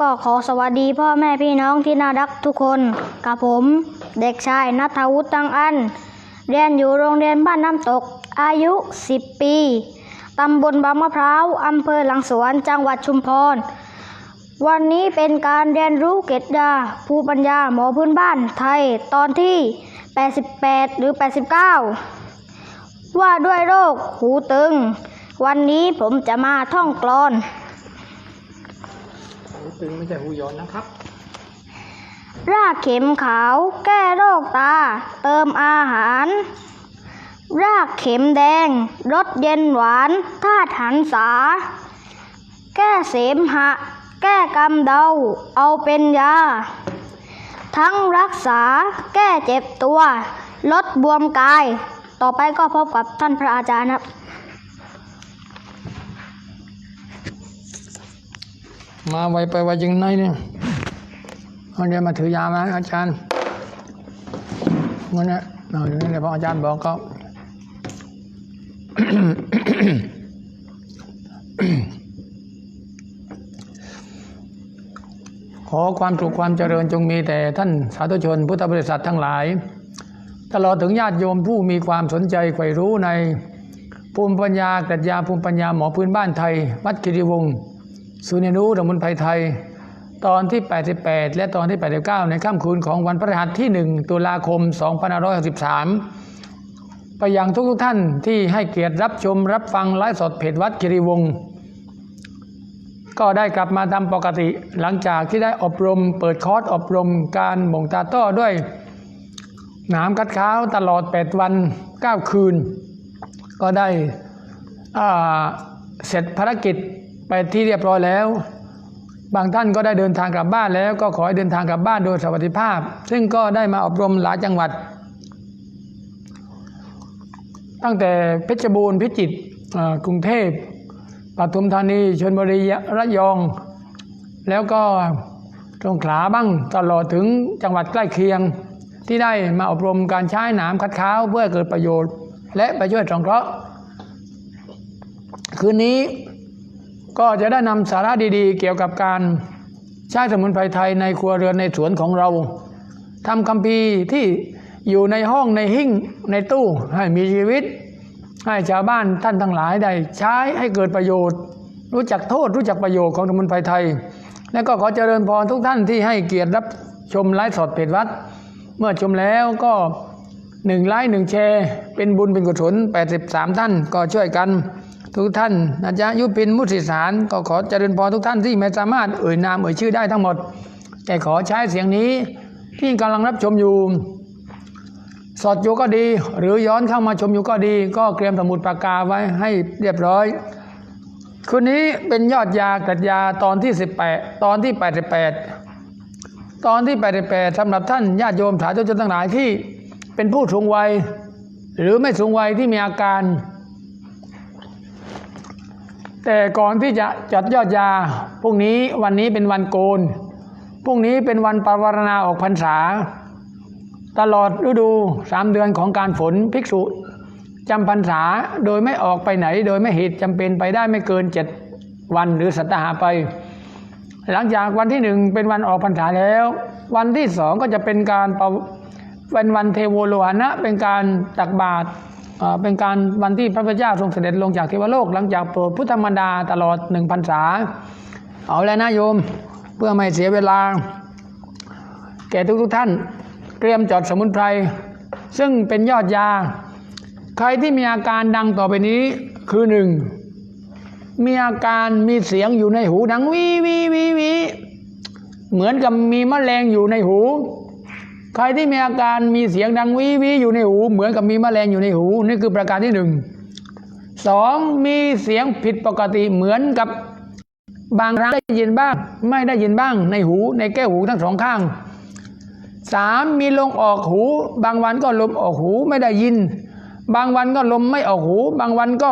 ก็ขอสวัสดีพ่อแม่พี่น้องที่น่ารักทุกคน กับผมเด็กชายนัทวุฒิตังอัน เรียนอยู่โรงเรียนบ้านน้ำตก อายุ 10 ปี ตำบลบางมะพร้าว อำเภอหลังสวน จังหวัดชุมพร วันนี้เป็นการเรียนรู้เกตดาภูปัญญาหมอพื้นบ้านไทยตอนที่ 88 หรือ 89 ว่าด้วยโรคหูตึง วันนี้ผมจะมาท่องกลอน ตึงไม่ใช่หูย้อนนะครับ รากเข็มขาว แก้โรคตา เติมอาหาร รากเข็มแดงรสเย็นหวานธาตุหันษา แก้เสมหะ แก้กำเดา เอาเป็นยา ทั้งรักษา แก้เจ็บตัว ลดบวมกาย ต่อไปก็พบกับท่านพระอาจารย์ครับ มาไวไปไวจริงไหนเนี่ยเอาเดี๋ยวมาถือยามาอาจารย์เงี้ยเนี่ยเอาอย่างนี้เลยพออาจารย์บอกก็ขอความสุขความเจริญจงมีแต่ท่านสาธุชนพุทธบริษัททั้งหลาย ตลอดถึงญาติโยมผู้มีความสนใจใฝ่รู้ในภูมิปัญญากรัชญาภูมิปัญญาหมอพื้นบ้านไทย วัดกิริวงศ์ ศูนย์เรียนรู้สมุนไพรไทย ตอนที่ 88 และตอนที่ 89 ในค่ำคืนของวันพฤหัสที่ 1 ตุลาคม 2563 ไปยังทุกๆท่านที่ให้เกียรติรับชมรับฟังไลฟ์สดเพจวัดกิริวงศ์ก็ได้กลับมาตามปกติหลังจากที่ได้อบรมเปิดคอร์สอบรมการหม่งตาต้อด้วยหนามกัดข้าวตลอด 8 วัน 9 คืน ก็ได้เสร็จภารกิจ ไปที่เรียบร้อยแล้ว บางท่านก็ได้เดินทางกลับบ้านแล้ว ก็ขอให้เดินทางกลับบ้านโดยสวัสดิภาพ ซึ่งก็ได้มาอบรมหลายจังหวัด ตั้งแต่เพชรบูรณ์พิจิตรกรุงเทพปทุมธานีชลบุรีระยอง แล้วก็ตรงขลาบ้างตลอดถึงจังหวัดใกล้เคียง ที่ได้มาอบรมการใช้หนามคัดค้าวเพื่อเกิดประโยชน์ และไปช่วยสงเคราะห์คืนนี้ ก็จะได้นำสาระดีๆ เกี่ยวกับการใช้สมุนไพรไทยในครัวเรือนในสวนของเราทำคัมภีร์ที่อยู่ในห้องในหิ้งในตู้ให้มีชีวิต ให้ชาวบ้านท่านทั้งหลายได้ใช้ให้เกิดประโยชน์ รู้จักโทษรู้จักประโยชน์ของสมุนไพรไทย และก็ขอเจริญพรทุกท่านที่ให้เกียรติรับชมไลฟ์สดเพจวัด เมื่อชมแล้วก็หนึ่งไลค์หนึ่งแชร์ เป็นบุญเป็นกุศล83 ท่านก็ช่วยกัน ทุกท่านนะจ๊ะยุพินมุสิสารก็ขอเจริญพรทุกท่านที่ไม่สามารถเอ่ยนามเอ่ยชื่อได้ทั้งหมด แต่ขอใช้เสียงนี้ที่กำลังรับชมอยู่ สดอยู่ก็ดี หรือย้อนเข้ามาชมอยู่ก็ดี ก็เตรียมสมุดปากกาไว้ให้เรียบร้อยคืนนี้เป็นยอดยากัดยาตอนที่ 18 ตอนที่ 88 ตอนที่ 88สำหรับท่านญาติโยมสาธุชนทั้งหลายที่เป็นผู้สูงวัย หรือไม่สูงวัยที่มีอาการ แต่ก่อนที่จะจัดยอดยาพรุ่งนี้วันนี้เป็นวันโกนพรุ่งนี้เป็นวันปรารณาออกพรรษา ตลอดฤดูสามเดือนของการฝนภิกษุจำพรรษาโดยไม่ออกไปไหน โดยไม่เหตุจำเป็นไปได้ไม่เกินเจ็ดวันหรือสัตหาไป หลังจากวันที่หนึ่งเป็นวันออกพรรษาแล้ว วันที่สองก็จะเป็นการเป็นวันเทโวโลหณะเป็นการตักบาตร เป็นการวันที่พระพุทธเจ้าทรงเสด็จลงจากเทวโลกหลังจากโปรดพุทธมารดาตลอดหนึ่งพรรษา เอาแล้วนะโยม เพื่อไม่เสียเวลา แก่ทุกทุกท่าน เตรียมจดสมุนไพร ซึ่งเป็นยอดยา ใครที่มีอาการดังต่อไปนี้คือหนึ่งมีอาการมีเสียงอยู่ในหูดังวีวีวีวีเหมือนกับมีมแมลงอยู่ในหู ใครที่มีอาการมีเสียงดังวีวีอยู่ในหู เหมือนกับมีแมลงอยู่ในหู นี่คือประการที่หนึ่งสองมีเสียงผิดปกติเหมือนกับบางครั้งได้ยินบ้าง ไม่ได้ยินบ้างในหูในแก้วหูทั้งสองข้างสามมีลมออกหู บางวันก็ลมออกหูไม่ได้ยิน บางวันก็ลมไม่ออกหู บางวันก็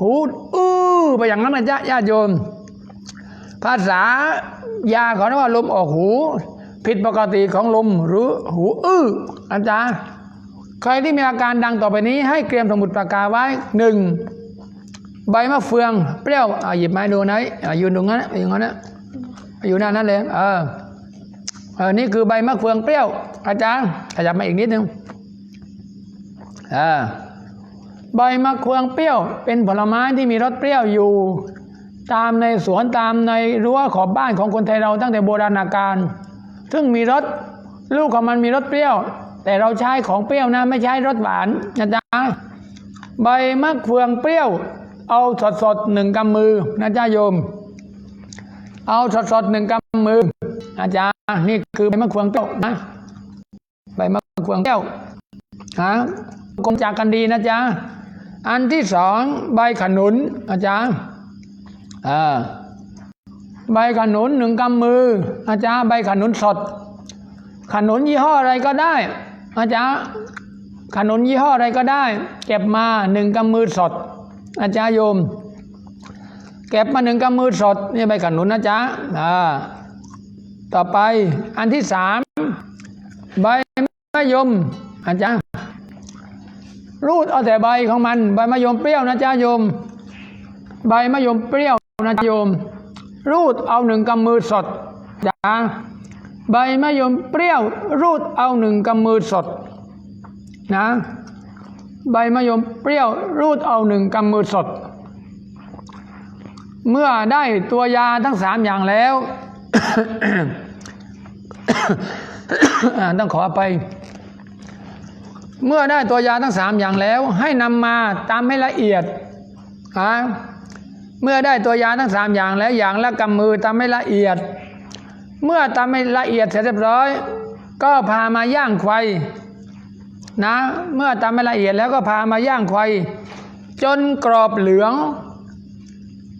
หูอื้อไปอย่างนั้นนะจ๊ะญาติโยม ภาษายาเขาเรียกว่าลมออกหู ผิดปกติของลมหรือหูอื้ออาจารย์ ใครที่มีอาการดังต่อไปนี้ ให้เตรียมสมุดปากกาไว้หนึ่งใบมะเฟือง เปรี้ยวหยิบไม้ดูไหนอะยืนตรงนั้นอย่างนั้นนะอยู่หน้านั้นเลยเออเออนี่คือใบมะเฟืองเปรี้ยว อาจารย์ขยับมาอีกนิดนึงเออใบมะเฟืองเปรี้ยว เป็นผลไม้ที่มีรสเปรี้ยวอยู่ ตามในสวนตามในรั้วขอบบ้านของคนไทยเราตั้งแต่โบราณกาล ซึ่งมีรสลูกของมันมีรสเปรี้ยว แต่เราใช้ของเปรี้ยวนะ ไม่ใช้รสหวานนะจ๊ะใบมะเฟืองเปรี้ยว เอาสดสดหนึ่งกำมือนะจ๊ะโยม เอาสดสดหนึ่งกำมืออาจารย์นี่คือใบมะเฟืองเปรี้ยวนะใบมะเฟืองเปรี้ยวฮะกงจากกันดีนะจ๊ะอันที่สองใบขนุนอาจารย์อ่า ใบขนุนหนึ่งกำมือ อาจารย์ใบขนุนสด ขนุนยี่ห้ออะไรก็ได้ อาจารย์ขนุนยี่ห้ออะไรก็ได้ เก็บมาหนึ่งกำมือสด อาจารย์โยม เก็บมาหนึ่งกำมือสดนี่ใบขนุนนะจ๊ะอ่าต่อไปอันที่สามใบมะยมอาจารย์รูดเอาแต่ใบของมัน ใบมะยมเปรี้ยวนะจ๊ะโยม ใบมะยมเปรี้ยวนะจ๊ะโยม รูดเอาหนึ่งกำมือสดจ้าใบมะยมเปรี้ยว รูดเอาหนึ่งกำมือสดนะใบมะยมเปรี้ยว รูดเอาหนึ่งกำมือสด เมื่อได้ตัวยาทั้งสามอย่างแล้ว ต้องขอไป เมื่อได้ตัวยาทั้งสามอย่างแล้ว ให้นำมาตามให้ละเอียดฮะ เมื่อได้ตัวยาทั้งสามอย่างแล้วอย่างละกำมือตาให้ละเอียด เมื่อตาให้ละเอียดเสร็จเรียบร้อย ก็พามาย่างไฟนะ เมื่อตาให้ละเอียดแล้วก็พามาย่างไฟจนกรอบเหลือง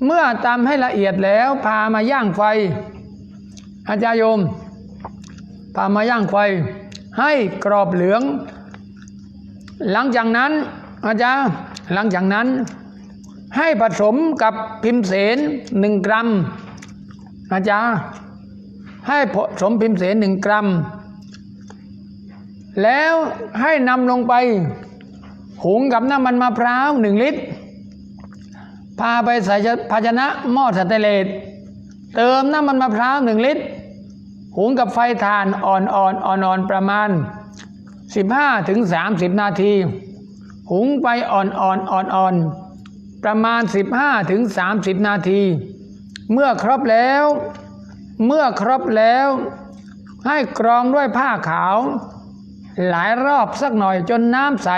เมื่อตำให้ละเอียดแล้วพามาย่างไฟ อาจารย์โยม พามาย่างไฟ ให้กรอบเหลือง หลังจากนั้นอาจารย์หลังจากนั้น ให้ผสมกับพิมเสนหนึ่งกรัมอาจารย์ให้ผสมพิมเสนหนึ่งกรัม แล้วให้นำลงไป หุงกับน้ำมันมะพร้าวหนึ่งลิตร พาไปใส่ภาชนะหม้อสแตนเลสเติมน้ำมันมะพร้าวหนึ่งลิตร หุงกับไฟถ่านอ่อนๆอ่อนๆประมาณ 15ถึง30 นาที หุงไปอ่อนๆอ่อนๆ ประมาณ 15ถึง30 นาที เมื่อครบแล้ว เมื่อครบแล้ว ให้กรองด้วยผ้าขาว หลายรอบสักหน่อยจนน้ำใส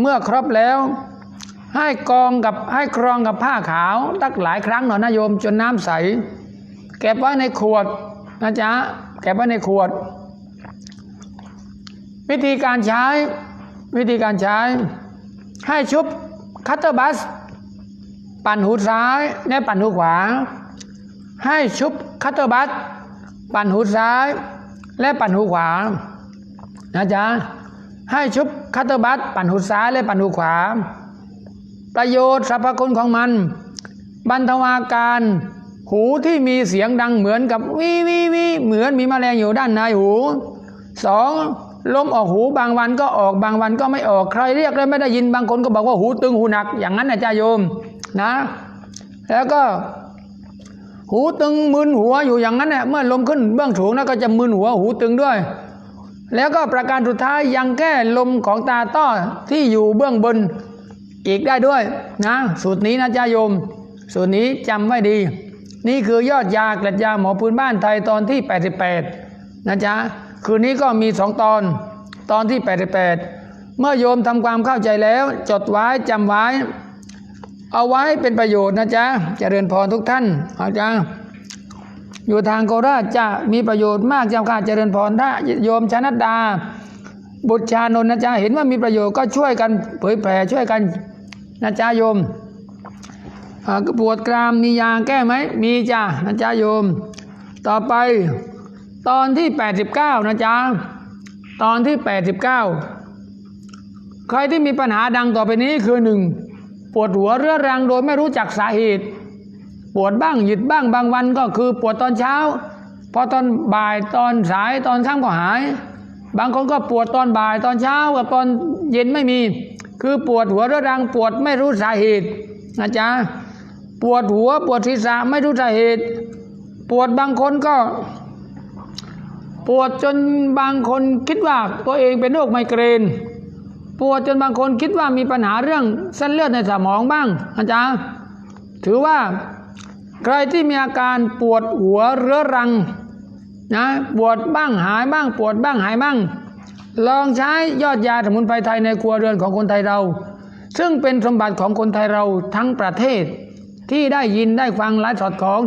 เมื่อครบแล้ว ให้กรองกับให้กรองกับผ้าขาวตักหลายครั้งหน่อยนะโยมจนน้ำใส เก็บไว้ในขวดนะจ๊ะเก็บไว้ในขวด วิธีการใช้ วิธีการใช้ให้ชุบ คัตเตอร์บัส ปั่นหูซ้ายและปั่นหูขวา ให้ชุบคัตเตอร์บัส ปั่นหูซ้าย และปั่นหูขวานะจ๊ะให้ชุบคัตเตอร์บัส ปั่นหูซ้ายและปั่นหูขวา ประโยชน์สรรพคุณของมัน บรรเทาอาการ หูที่มีเสียงดังเหมือนกับวิวิวิเหมือนมีแมลงอยู่ด้านในหูสอง ลมออกหูบางวันก็ออกบางวันก็ไม่ออกใครเรียกแล้วไม่ได้ยินบางคนก็บอกว่าหูตึงหูหนัก อย่างนั้นนะจ้าโยมนะ แล้วก็ หูตึงมึนหัวอยู่อย่างนั้นเนี่ยเมื่อลมขึ้นเบื้องสูงแล้วก็จะมึนหัวหูตึงด้วย แล้วก็ประการสุดท้ายยังแก้ลมของตาต้อที่อยู่เบื้องบนอีกได้ด้วยนะ สูตรนี้นะจ้าโยม สูตรนี้จำไว้ดี นี่คือยอดยากล็ดยาหมอพื้นบ้านไทยตอนที่ 88 นะจ๊ะ คืนนี้ก็มีสองตอน ตอนที่ 88 เมื่อโยมทำความเข้าใจแล้ว จดไว้จำไว้ เอาไว้เป็นประโยชน์นะจ๊ะเจริญพรทุกท่านอาจารย์อยู่ทางโคราชจะมีประโยชน์มากเจ้าค่ะเจริญพรถ้าโยมชนัดดา บุตรชานนนะจ๊ะเห็นว่ามีประโยชน์ก็ช่วยกันเผยแผ่ช่วยกันนะจ๊ะโยมปวดกรามมียาแก้ไหมมีจ้ะนะจ๊ะโยม ต่อไป ตอนที่ 89 นะจ๊ะ ตอนที่ 89 ใครที่มีปัญหาดังต่อไปนี้คือหนึ่งปวดหัวเรื้อรังโดยไม่รู้จักสาเหตุ ปวดบ้างหยุดบ้างบางวันก็คือปวดตอนเช้า พอตอนบ่ายตอนสายตอนค่ำก็หาย บางคนก็ปวดตอนบ่ายตอนเช้ากับตอนเย็นไม่มี คือปวดหัวเรื้อรังปวดไม่รู้สาเหตุนะจ๊ะปวดหัวปวดศีรษะไม่รู้สาเหตุปปวดบางคนก็ ปวดจนบางคนคิดว่าตัวเองเป็นโรคไมเกรน ปวดจนบางคนคิดว่ามีปัญหาเรื่องเส้นเลือดในสมองบ้างอาจารย์ถือว่าใครที่มีอาการปวดหัวเรื้อรังนะปวดบ้างหายบ้าง ปวดบ้างหายบ้าง ลองใช้ยอดยาสมุนไพรไทยในครัวเรือนของคนไทยเรา ซึ่งเป็นสมบัติของคนไทยเราทั้งประเทศที่ได้ยินได้ฟังไลฟ์สดของ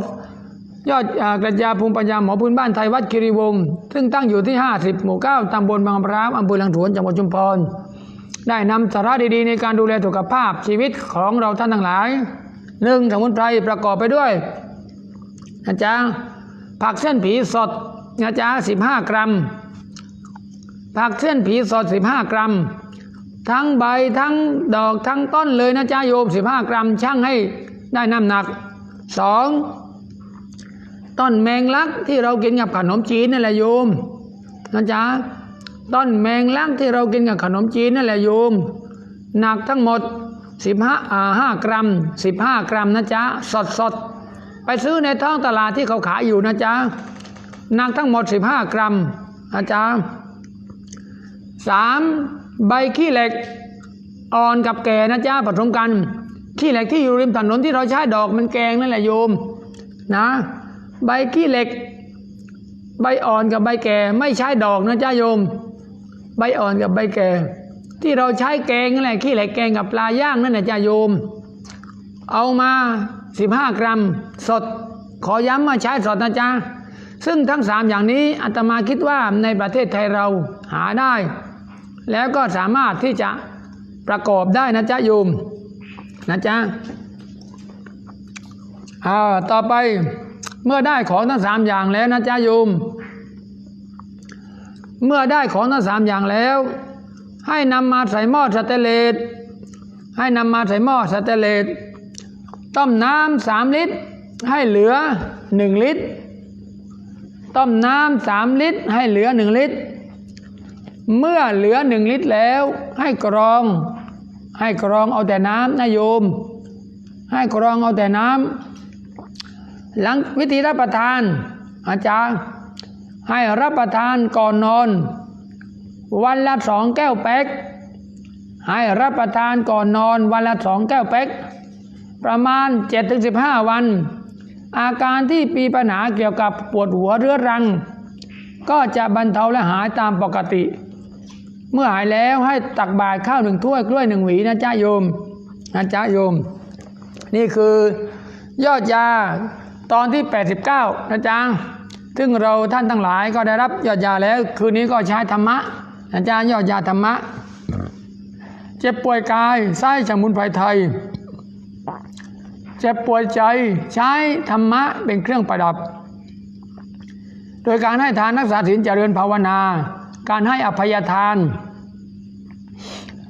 ยอดอกระยาภูมิปัญญาหมอพื้นบ้านไทยวัดคิริวงศ์ซึ่งตั้งอยู่ที่ 50 หมู่ 9ตำบลบางพร้าวอำเภอลังถวนจังหวัดชุมพร ได้นำสาระดีๆ ในการดูแลสุขภาพชีวิตของเราท่านทั้งหลายหนึ่งสมุนไพรประกอบไปด้วยนะจ๊ะผักเส้นผีสดนะจ๊ะ15 กรัม ผักเส้นผีสด 15 กรัม ทั้งใบทั้งดอกทั้งต้นเลยนะจ๊ะโยม 15 กรัมช่างให้ได้น้ำหนัก 2. ต้นแมงลักที่เรากินกับขนมจีนนั่นแหละโยมนะจ๊ะต้นแมงลักที่เรากินกับขนมจีนนั่นแหละโยมหนักทั้งหมด15อ่า5กรัม15กรัมนะจ๊ะสดสดไปซื้อในท้องตลาดที่เขาขายอยู่นะจ๊ะหนักทั้งหมด15กรัมนะจ๊ะสามใบขี้เหล็กอ่อนกับแก่นะจ๊ะผสมกันขี้เหล็กที่อยู่ริมถนนที่เราใช้ดอกมันแกงนั่นแหละโยมนะ ใบขี้เหล็ก ใบอ่อนกับใบแก่ ไม่ใช้ดอกนะจ๊ะโยม ใบอ่อนกับใบแก่ ที่เราใช้แกงนั่นแหละขี้เหล็กแกงกับปลาย่างนั่นแหละจ้าโยม เอามา15กรัมสด ขอย้ำมาใช้สดนะจ๊ะซึ่งทั้งสามอย่างนี้อาตมาคิดว่าในประเทศไทยเราหาได้ แล้วก็สามารถที่จะประกอบได้นะจ๊ะโยมนะจ๊ะอ่าต่อไป เมื่อได้ของทั้งสามอย่างแล้วนะจ๊ะโยม เมื่อได้ของทั้งสามอย่างแล้ว ให้นำมาใส่หม้อสเตเลสให้นำมาใส่หม้อสเตเลสต้มน้ำสามลิตร ให้เหลือหนึ่งลิตร ต้มน้ำสามลิตร ให้เหลือหนึ่งลิตร เมื่อเหลือหนึ่งลิตรแล้ว ให้กรอง ให้กรองเอาแต่น้ำนะโยม ให้กรองเอาแต่น้ำ หลังวิธีรับประทาน อาจารย์ ให้รับประทานก่อนนอน วันละสองแก้วเป๊กให้รับประทานก่อนนอนวันละสองแก้วเป๊กประมาณ 7-15 วัน อาการที่มีปัญหาเกี่ยวกับปวดหัวเรื้อรัง ก็จะบรรเทาและหายตามปกติ เมื่อหายแล้วให้ตักบาตรข้าวหนึ่งถ้วยกล้วยหนึ่งหวีนะจ๊ะโยมนะจ๊ะโยม นี่คือยอดยา ตอนที่ 89 นะจ๊ะซึ่งเราท่านทั้งหลายก็ได้รับยอดยาแล้ว คืนนี้ก็ใช้ธรรมะนะจ๊ะยอดยาธรรมะ เจ็บป่วยกายใช้สมุนไพรไทย เจ็บป่วยใจใช้ธรรมะเป็นเครื่องประดับ โดยการให้ทานรักษาศีลเจริญภาวนา การให้อภัยทาน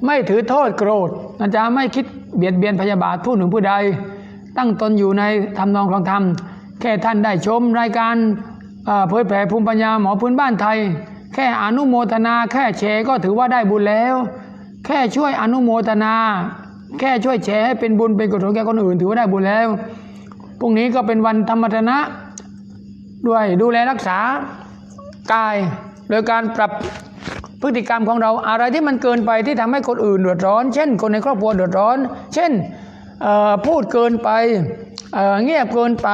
ไม่ถือโทษโกรธนะจ๊ะไม่คิดเบียดเบียนพยาบาทผู้หนึ่งผู้ใดตั้งตนอยู่ในทำนองคลองธรรม แค่ท่านได้ชมรายการเผยแผ่ภูมิปัญญาหมอพื้นบ้านไทย แค่อนุโมทนา แค่แชร์ก็ถือว่าได้บุญแล้ว แค่ช่วยอนุโมทนา แค่ช่วยแชร์ให้เป็นบุญเป็นกุศลแก่คนอื่นถือว่าได้บุญแล้วพรุ่งนี้ก็เป็นวันธรรมทนะ ด้วยดูแลรักษากาย โดยการปรับพฤติกรรมของเราอะไรที่มันเกินไปที่ทำให้คนอื่นเดือดร้อน เช่น คนในครอบครัวเดือดร้อน เช่นพูดเกินไปเงียบเกินไป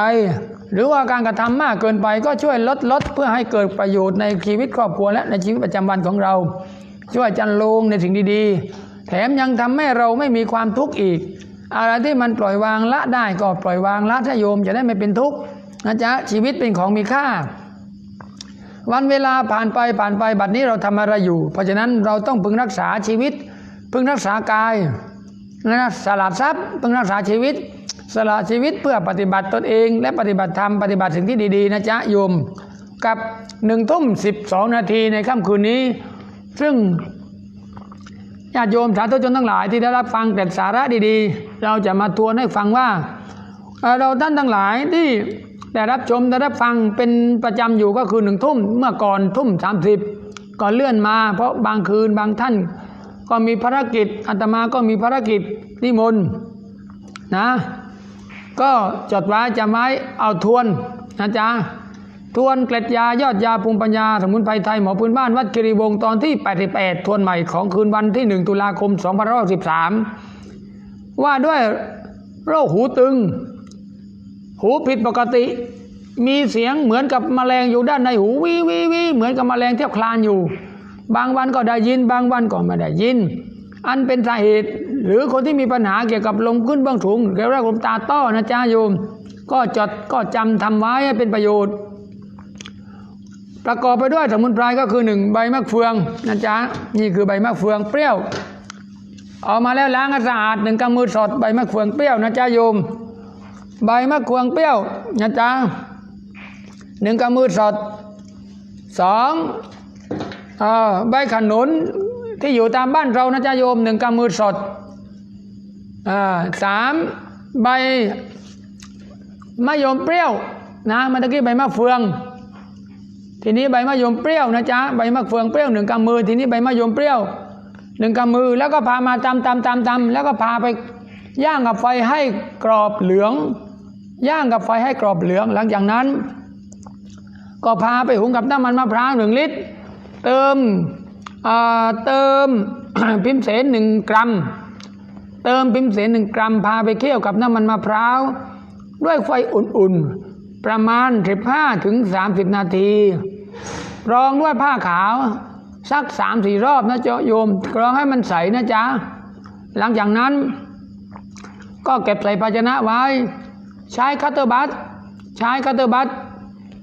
หรือว่าการกระทำมากเกินไปก็ช่วยลดลดเพื่อให้เกิดประโยชน์ในชีวิตครอบครัวและในชีวิตประจำวันของเรา ช่วยจันลงในสิ่งดีๆ แถมยังทำให้เราไม่มีความทุกข์อีก อะไรที่มันปล่อยวางละได้ก็ปล่อยวางละถ้าโยมจะได้ไม่เป็นทุกข์นะจ๊ะชีวิตเป็นของมีค่า วันเวลาผ่านไปผ่านไปบัดนี้เราทำอะไรอยู่ เพราะฉะนั้นเราต้องพึงรักษาชีวิต พึงรักษากายนะสละทรัพย์พึงรักษาชีวิต สละชีวิตเพื่อปฏิบัติตนเอง และปฏิบัติธรรมปฏิบัติสิ่งที่ดีๆนะจ๊ะโยม กับหนึ่งทุ่มสิบสองนาทีในค่ำคืนนี้ ซึ่งญาติโยมสาธุชนทั้งหลายที่ได้รับฟังแต่สาระดีๆ เราจะมาทวนให้ฟังว่า เราท่านทั้งหลายที่ได้รับชมได้รับฟังเป็นประจำอยู่ก็คือหนึ่งทุ่มเมื่อก่อนทุ่มสามสิบก็เลื่อนมา เพราะบางคืนบางท่าน ก็มีภารกิจอาตมาก็มีภารกิจนิมนต์นะ ก็จดไว้จำไว้เอาทวนนะจ๊ะทวนเกล็ดยายอดยาภูมิปัญญา สมุนไพรไทยหมอพื้นบ้านวัดกิริวงศ์ตอนที่ 88 ทวนใหม่ของคืนวันที่ 1 ตุลาคม 2513 ว่าด้วยโรคหูตึง หูผิดปกติ มีเสียงเหมือนกับแมลงอยู่ด้านในหูวิวิวิเหมือนกับแมลงเทียบคลานอยู่ บางวันก็ได้ยิน บางวันก็ไม่ได้ยิน อันเป็นสาเหตุ หรือคนที่มีปัญหาเกี่ยวกับลมขึ้นเบื้องสูงเรียกว่าลมตาต้อนะจ๊ะโยม ก็จดก็จำทำไว้ให้เป็นประโยชน์ ประกอบไปด้วยสมุนไพรก็คือหนึ่งใบมะเฟืองนะจ๊ะนี่คือใบมะเฟืองเปรี้ยวเอามาแล้วล้างให้สะอาดหนึ่งกำมือสดใบมะเฟืองเปรี้ยวนะจ๊ะโยม ใบมะเฟืองเปรี้ยวนะจ๊ะหนึ่งกำมือสดสองอใบขนุนที่อยู่ตามบ้านเรานะจ๊ะโยมหนึ่งกำมือสด สามใบมะยมเปรี้ยวนะเมื่อกี้ใบมะเฟือง ทีนี้ใบมะยมเปรี้ยวนะจ๊ะใบมะเฟืองเปรี้ยวหนึ่งกำมือ ทีนี้ใบมะยมเปรี้ยวหนึ่งกำมือแล้วก็พามาตำตำตำตำแล้วก็พาไปย่างกับไฟให้กรอบเหลือง ย่างกับไฟให้กรอบเหลือง หลังจากนั้น ก็พาไปหุงกับน้ำมันมะพร้าวหนึ่งลิตร เติมอ่าเติมพิมเสนหนึ่งกรัม เติมพิมเสนหนึ่งกรัมพาไปเคี่ยวกับน้ำมันมะพร้าวด้วยไฟอุ่นๆ ประมาณ 15ถึง30 นาที รองด้วยผ้าขาว สักสามสี่รอบนะเจ้าโยมกรองให้มันใสนะจ๊ะ หลังจากนั้น ก็เก็บใส่ภาชนะไว้ ใช้คัตเตอร์บัตใช้คัตเตอร์บัต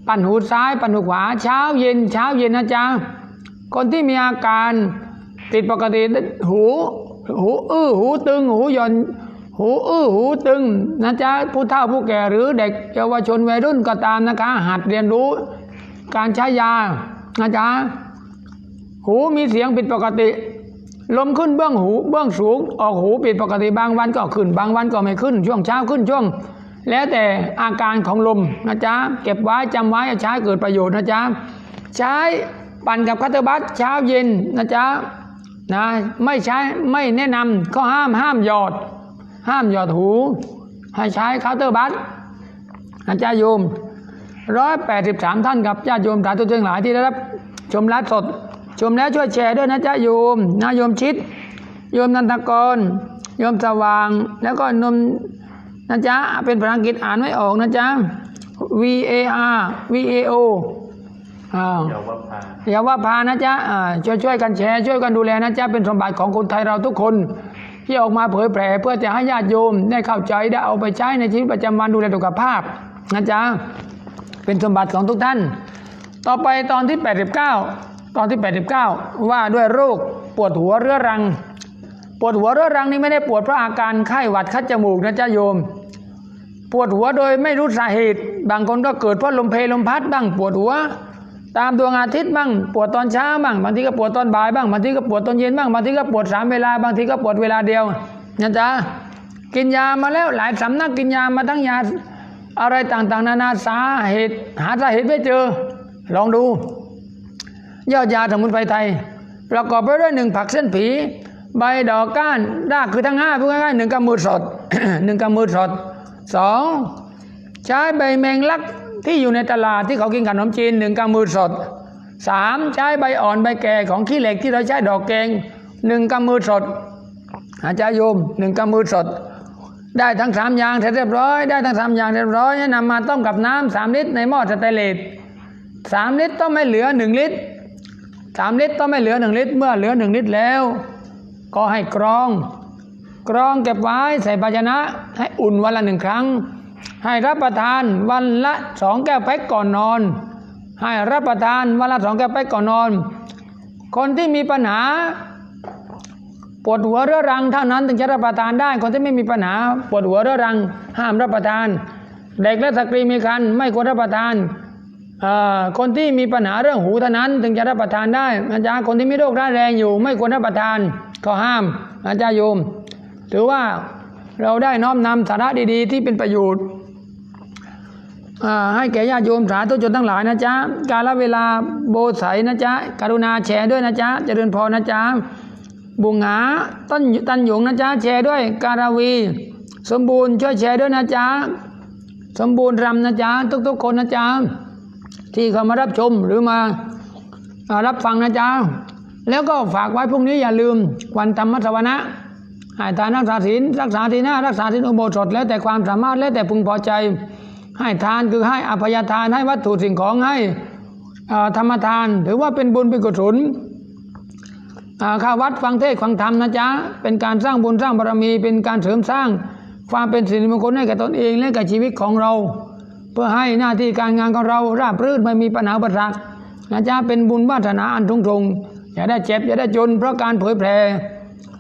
ปั่นหูซ้าย ปั่นหูขวา เช้าเย็นเช้าเย็นนะจ๊ะ คนที่มีอาการติดปกติหู หูอื้อหูตึง หูหย่อน หูอื้อหูตึงนะจ๊ะผู้เฒ่าผู้แก่หรือเด็กเยาวชนวัยรุ่นก็ตามนะคะ หัดเรียนรู้ การใช้ยานะจ๊ะหูมีเสียงผิดปกติลมขึ้นเบื้องหูเบื้องสูงออกหูผิดปกติบางวันก็ขึ้น บางวันก็ไม่ขึ้น ช่วงเช้าขึ้นช่วง แล้วแต่อาการของลมนะจ๊ะเก็บไว้จำไว้ใช้เกิดประโยชน์นะจ๊ะใช้ปั่นกับคัตเตอร์บัตเช้าเย็นนะจ๊ะ นะไม่ใช้ไม่แนะนำข้อห้ามห้ามหยอด ห้ามหยอดหู ให้ใช้คัตเตอร์บัตนะจ๊ะโยมร้อยแปดสิบสามท่านครับญาติโยมสาธุชนหลายที่ได้รับชมไลฟ์สด ชมแล้วช่วยแชร์ด้วยนะจ๊ะโยมนะโยมชิด โยมนันทกร โยมสว่าง แล้วก็นมนะจ๊ะเป็นภาษาอังกฤษอ่านไม่ออกนะจ๊ะ V A R V A O อ้าวเยาวภา อย่าว่าพานะจ๊ะช่วยช่วยกันแชร์ช่วยกันดูแลนะจ๊ะเป็นสมบัติของคนไทยเราทุกคน ที่ออกมาเผยแผ่เพื่อจะให้ญาติโยมได้เข้าใจได้เอาไปใช้ในชีวิตประจำวันดูแลสุขภาพนะจ๊ะเป็นสมบัติของทุกท่าน ต่อไปตอนที่ 89 ตอนที่ 89 ว่าด้วยโรคปวดหัวเรื้อรัง ปวดหัวเรื้อรังนี่ไม่ได้ปวดเพราะอาการไข้หวัดคัดจมูกนะจ๊ะโยม ปวดหัวโดยไม่รู้สาเหตุ บางคนก็เกิดเพราะลมเพลลมพัดบ้างปวดหัว ตามดวงอาทิตย์บ้างปวดตอนเช้าบ้างบางทีก็ปวดตอนบ่ายบ้างบางทีก็ปวดตอนเย็นบ้างบางทีก็ปวดสามเวลาบางทีก็ปวดเวลาเดียวนะจ๊ะกินยามาแล้วหลายสำนักกินยามาทั้งยาอะไรต่างๆ นานาสาเหตุ หาสาเหตุไม่เจอ ลองดูยอดยาสมุนไพรไทย ประกอบไปด้วยหนึ่งผักเส้นผี ใบดอกก้านรากคือทั้งห้าพูดง่ายๆหนึ่งกำมือสดหนึ่งกำมือสดสองใช้ใบแมงลัก ที่อยู่ในตลาดที่เขากินขนมจีนหนึ่งกำมือสดสามใช้ใบอ่อนใบแก่ของขี้เหล็กที่เราใช้ดอกแกงหนึ่งกำมือสดอาจารย์โยมหนึ่งกำมือสด ได้ทั้งสามอย่างเสร็จเรียบร้อย ได้ทั้งสามอย่างเรียบร้อยให้นำมาต้มกับน้ำสามลิตรในหม้อสแตนเลสสามลิตรต้องไม่เหลือหนึ่งลิตรสามลิตรต้องไม่เหลือหนึ่งลิตร เมื่อเหลือหนึ่งลิตรแล้ว ก็ให้กรอง กรองเก็บไว้ใส่ภาชนะ ให้อุ่นวันละหนึ่งครั้ง ให้รับประทานวันละสองแก้วแพ็กก่อนนอน ให้รับประทานวันละสองแก้วแพ็กก่อนนอน คนที่มีปัญหาปวดหัวเรื้อรังเท่านั้นถึงจะรับประทานได้ คนที่ไม่มีปัญหาปวดหัวเรื้อรัง ห้ามรับประทาน เด็กและสตรีมีครรภ์ไม่ควรรับประทานคนที่มีปัญหาเรื่องหูเท่านั้น ถึงจะรับประทานได้อาจารย์คนที่มีโรคร้ายแรงอยู่ ไม่ควรรับประทานก็ห้ามอาจารย์โยม ถือว่าเราได้น้อมนำสาระดีๆ ที่เป็นประโยชน์ ให้แก่ญาติโยมสาธุชนทั้งหลายนะจ๊ะ กาลเวลาโบใสนะจ๊ะ กรุณาแชร์ด้วยนะจ๊ะ เจริญพรนะจ๊ะ บุงหาต้นตันหยงนะจ๊ะ แชร์ด้วย การาวี สมบูรณ์ช่วยแชร์ด้วยนะจ๊ะ สมบูรณ์รำนะจ๊ะ ทุกๆคนนะจ๊ะ ที่เขามารับชมหรือมาอรับฟังนะจ๊ะ แล้วก็ฝากไว้พรุ่งนี้อย่าลืมวันธรรมสวนะให้ทานรักษาศีลรักษาทีหน้ารักษาศีลอุโบสถแล้วแต่ความสามารถแล้วแต่พึงพอใจ ให้ทานคือให้อภัยทานให้วัตถุสิ่งของให้ธรรมทาน ถือว่าเป็นบุญเป็นกุศลอ่าเข้าวัดฟังเทศฟังธรรมนะจ๊ะ เป็นการสร้างบุญสร้างบารมี เป็นการเสริมสร้าง ความเป็นสิริมงคลให้แก่ตนเองและแก่ชีวิตของเรา เพื่อให้หน้าที่การงานของเราราบรื่นไม่มีปัญหาอุปสรรคนะจ๊ะเป็นบุญวาสนาอันทุ่งทงอย่าได้เจ็บอย่าได้จนเพราะการเผยแผ่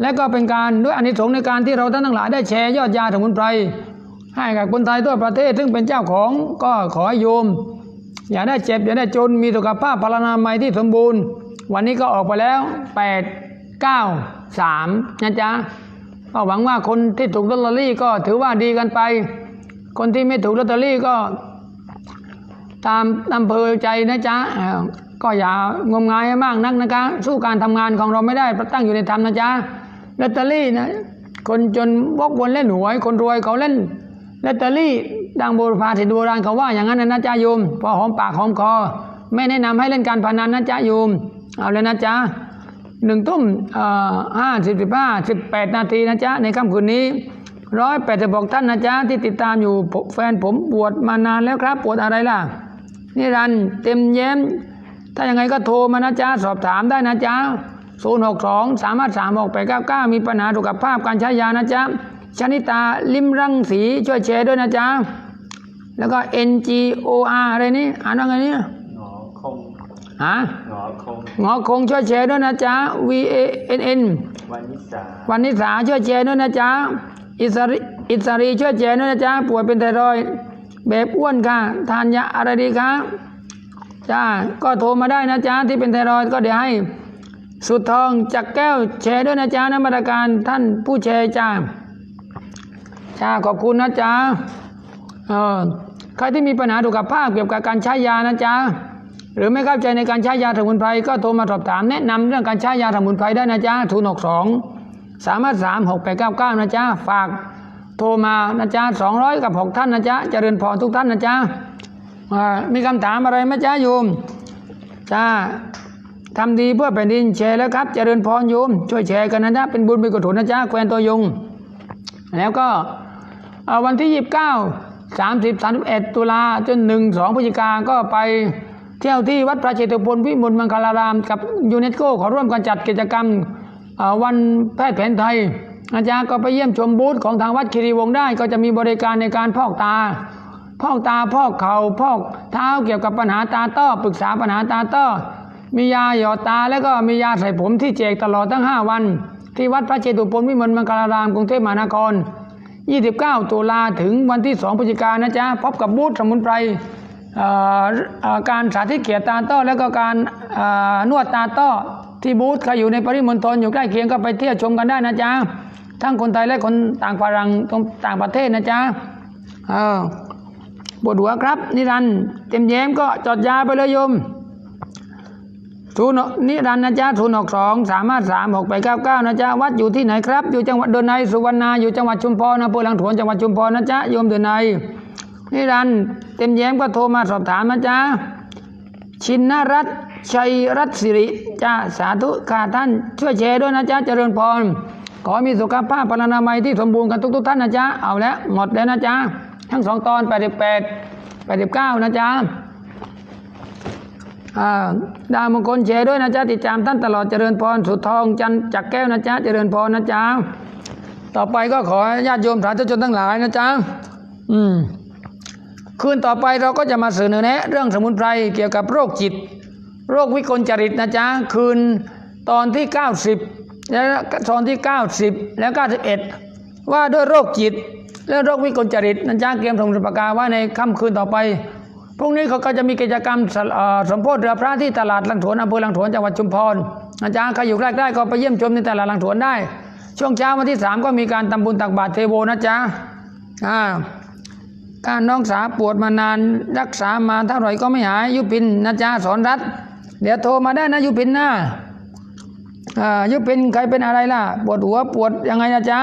และก็เป็นการด้วยอานิสงส์ในการที่เราท่านทั้งหลายได้แชร์ยอดยาสมุนไพร ให้กับคนไทยทั่วประเทศ ซึ่งเป็นเจ้าของก็ขอให้โยม อย่าได้เจ็บ อย่าได้จนมีสุขภาพพลานามัยที่สมบูรณ์ วันนี้ก็ออกไปแล้ว 8 9 3นะจ๊ะก็หวังว่าคนที่ถูกลอตเตอรี่ก็ถือว่าดีกันไป คนที่ไม่ถูกลอตเตอรี่ก็ ตามอำเภอใจนะจ๊ะก็อย่างมงายมากนักนะคะสู้การทำงานของเราไม่ได้เพระตั้งอยู่ในธรรมนะจ๊ะลอตเตอรี่นะคนจนวกวนเล่นหวยคนรวยเขาเล่น ลอตเตอรี่ดังโบราณสิโบราณเขาว่าอย่างนั้นนะจ๊ะโยม พอหอมปากหอมคอ ไม่แนะนำให้เล่นการพนันนะจ๊ะโยม เอาเลยนะจ๊ะหนึ่งทุ่มห้าสิบสิบห้าสิบแปดนาทีนะจ๊ะในค่ำคืนนี้ร้อยแปดสิบหกท่านนะจ๊ะที่ติดตามอยู่แฟนผมปวดมานานแล้วครับปวดอะไรล่ะนิรันเต็มแย้ม ถ้ายังไงก็โทรมานะจ๊ะสอบถามได้นะจ๊ะ0 6 2 3 5 3 6 8 9 9 มีปัญหาสุขภาพการใช้ยานะจ๊ะ ชนิตาลิมรังสีช่วยแชร์ด้วยนะจ๊ะ แล้วก็ N G O R อะไรนี่อ่านว่าไงเนี่ยหงอคงฮะหงอคงหงอคงช่วยแชร์ด้วยนะจ๊ะ V A N N วันนิสาวันนิสาช่วยแชร์ด้วยนะจ๊ะอิสริอิสรีช่วยแชร์ด้วยนะจ๊ะป่วยเป็นไทรอยด์แบบอ้วนค่ะทานยาอะไรดีคะจ้าก็โทรมาได้นะจ๊ะที่เป็นไทรอยด์ก็เดี๋ยวให้สุดทองจักแก้วแชร์ด้วยนะจ๊ะนมาตรการท่านผู้แชร์จ้า จ้าขอบคุณนะจ๊ะเออใครที่มีปัญหาสุขภาพเกี่ยวกับการใช้ยานะจ๊ะหรือไม่เข้าใจในการใช้ยาสมุนไพรก็โทรมาสอบถามแนะนำเรื่องการใช้ยาสมุนไพรได้นะจ๊ะศูนหกสองสามารถสามหกแปดเก้าเก้านะจ๊ะฝากโทรมานะจ๊ะสองร้อยกับหกท่านนะจ๊ะเจริญพรทุกท่านนะจ๊ะอ่ามีคำถามอะไรไหมจ๊ะโยมจ้าทำดีเพื่อแผ่นดินแชร์แล้วครับเจริญพรโยม ช่วยแชร์กันนะจ๊ะเป็นบุญเป็นกุศลนะจ๊ะแควนตัวยง แล้วก็ วันที่ 29 30 31 ตุลาจน 1 2พฤศจิกาก็ไปเที่ยวที่วัดพระเชตุพนวิมลมังคลาราม กับยูเนสโกขอร่วมกันจัดกิจกรรมวันแพทย์แผนไทย อาจารย์ก็ไปเยี่ยมชมบูธของทางวัดคีรีวงได้ก็จะมีบริการในการพอกตา พอกตาพอกเขา่าพอกเท้าเกี่ยวกับปัญหาตาต้อปรึกษาปัญหาตาต้อมียาหยอดตาแล้วก็มียาใส่ผมที่แจกตลอดทั้ง 5 วัน ที่วัดพระเจตุพนวิมลมังคลารามกรุงเทพมหานคร 29 ตุลาถึงวันที่ 2พฤศจิกายนนะจ๊ะพบกับบูธสมุนไพรการสาธิตเกียรติตาต้อแล้วก็การนวดตาต้อที่บูธใครอยู่ในปริมณฑลอยู่ใกล้เคียงก็ไปเที่ยวชมกันได้นะจ๊ะทั้งคนไทยและคนต่างฝรั่งต่างประเทศนะจ๊ะปวดหัวครับ นิรันเต็มแย้มก็จอดยาไปเลยโยม ศูนนิรันต์นะจ๊ะศูนหกสองสามารถสามหกแปดเก้าเก้านะจ๊ะวัดอยู่ที่ไหนครับ อยู่จังหวัดเดินในสุวรรณาอยู่จังหวัดชุมพรอำเภอหลังถวนจังหวัดชุมพรนะจ๊ะโยมเดินในนิรันต์เต็มแย้มก็โทรมาสอบถามนะจ๊ะชินนรัตชัยรัตสิริจ้าสาธุค่ะท่านช่วยแชร์ด้วยนะจ๊ะเจริญพรขอมีสุขภาพพลานามัยที่สมบูรณ์กันทุก ๆ ท่านนะจ๊ะเอาแล้วหมดแล้วนะจ๊ะทั้งสองตอน 88 89 นะจ๊ะ ดาวมงคลแชด้วยนะจ๊ะติดตามท่านตลอดเจริญพรสุดทองจันจักแก้วนะจ๊ะเจริญพรนะจ๊ะต่อไปก็ขอญาติโยมสาธุชนทั้งหลายนะจ๊ะอืมคืนต่อไปเราก็จะมาเสนอแนะเรื่องสมุนไพรเกี่ยวกับโรคจิต โรควิกลจริตนะจ๊ะคืนตอนที่ 90 และตอนที่ 90 แล้ว 91 ว่าด้วยโรคจิตและโรควิกลจริตนะจ๊ะเกมส่งสปากาว่าในค่ำคืนต่อไป พรุ่งนี้เขาก็จะมีกิจกรรมสมโพธิเรือพระที่ตลาดลังถวนอำเภอลังถวนจังหวัดชุมพรอาจารย์ใครอยู่ใกล้ๆก็ไปเยี่ยมชมในตลาดลังถวนได้ ช่วงเช้าวันที่สามก็มีการทำบุญตักบาตรเทโวนะจ๊ะอ่าการน้องสาวปวดมานานรักษามาเท่าไหร่ก็ไม่หายยุพินนะจ๊ะสอนรัฐ เดี๋ยวโทรมาได้นะยุพินนะอ่ายุพินใครเป็นอะไรล่ะ ปวดหัวปวดยังไงนะจ๊ะ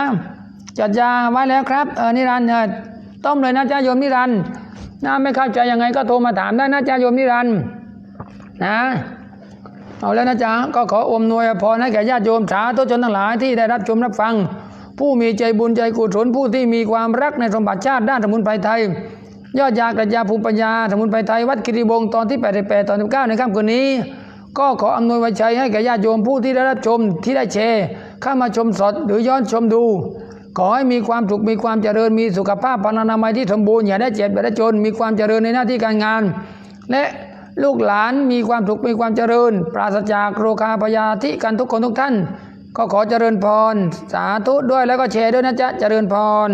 จัดยาไว้แล้วครับเออนิรันดร์ต้มเลยนะจ๊ะโยมนิรันดร์ นะไม่เข้าใจยังไงก็โทรมาถามได้นะจ๊ะโยมนิรันด์นะเอาแล้วนะจ๊ะก็ขออมนวยพรให้แก่ญาติโยมสาธุชนทั้งหลายที่ได้รับชมรับฟัง ผู้มีใจบุญใจกุศลผู้ที่มีความรักในสมบัติชาติด้านสมุนไพรไทย ยอดยากระยาภูมิปัญญาสมุนไพรไทย วัดกิริบงศ์ตอนที่ 88 ตอน19ในค่ำคืนนี้ ก็ขออำนวยไว้ชัยให้แก่ญาติโยมผู้ที่ได้รับชมที่ได้แชร์เข้ามาชมสดหรือย้อนชมดู ขอให้มีความสุขมีความเจริญมีสุขภาพพรรณนามัยที่สมบูรณ์อย่าได้เจ็บอย่าได้จน มีความเจริญในหน้าที่การงาน และลูกหลานมีความสุขมีความเจริญ ปราศจากโรคาพยาธิกันทุกคนทุกท่าน ก็ขอเจริญพร สาธุด้วยแล้วก็แชร์ด้วยนะจ๊ะเจริญพร